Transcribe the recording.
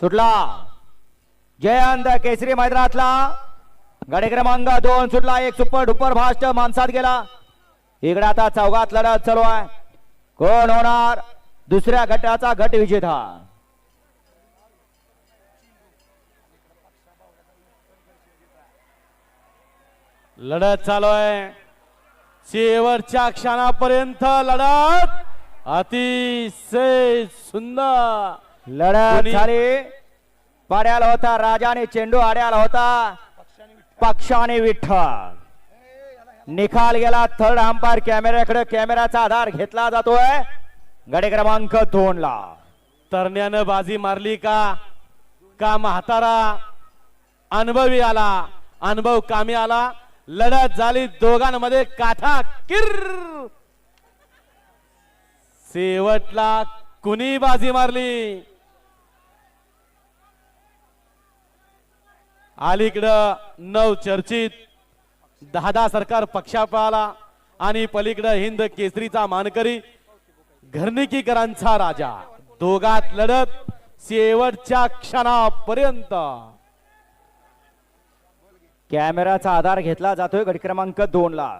सुटला. जयंत केसरी मैदानातला. गाडी क्रमांक दोन सुटला. एक सुपर डुपर फास्ट माणसात गेला. इकडे आता चौघात लढत चालू आहे. कोण होणार? दुसऱ्या गटाचा गट विजेता. लढत चालू आहे. शेवटच्या क्षणापर्यंत लढत अतिशय सुंदर. लढत झाली. पाड्याला होता राजाने चेंडू आड्याला होता पक्षाने विठ्ठल. निकाल गेला थर्ड अंपायर कॅमेऱ्याकडे कॅमेऱ्याचा आधार घेतला जातोय. गडी क्रमांक दोन ला तरण्यानं बाजी मारली का? का म्हातारा? अनुभवी आला. अनुभव कामी आला. लढत झाली दोघांमध्ये काठा किर. शेवटला कुणी बाजी मारली? अलीकडं नव चर्चित दहा सरकार पक्षापाला आणि पलीकडं हिंद केसरीचा मानकरी घरनिकीकरांचा राजा. दोघात लढत शेवटच्या क्षणापर्यंत. कॅमेराचा आधार घेतला जातोय गट क्रमांक दोन ला